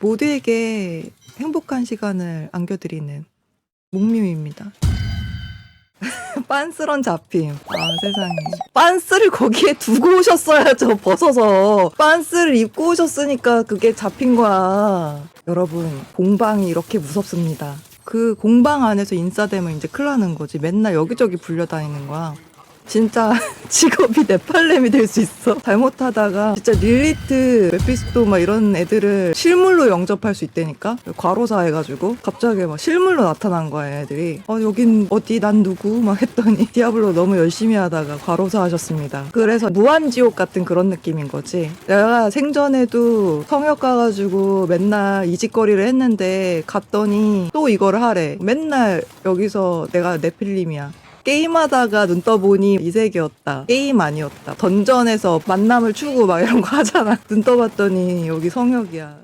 모두에게 행복한 시간을 안겨드리는 목뮤입니다. 빤스런 잡힘. 아 세상에. 빤스를 거기에 두고 오셨어야죠. 벗어서. 빤스를 입고 오셨으니까 그게 잡힌 거야. 여러분 공방이 이렇게 무섭습니다. 그 공방 안에서 인싸되면 이제 큰일 나는 거지. 맨날 여기저기 불려다니는 거야. 진짜 직업이 네팔렘이 될 수 있어. 잘못하다가 진짜 릴리트, 메피스토 막 이런 애들을 실물로 영접할 수 있다니까? 과로사 해가지고 갑자기 막 실물로 나타난 거야 애들이. 어 여긴 어디 난 누구? 막 했더니 디아블로 너무 열심히 하다가 과로사 하셨습니다. 그래서 무한지옥 같은 그런 느낌인 거지. 내가 생전에도 성역 가가지고 맨날 이직거리를 했는데 갔더니 또 이거를 하래. 맨날 여기서 내가 네필림이야. 게임하다가 눈 떠보니 이색이었다. 게임 아니었다. 던전에서 만남을 추구 막 이런 거 하잖아. 눈 떠봤더니 여기 성역이야.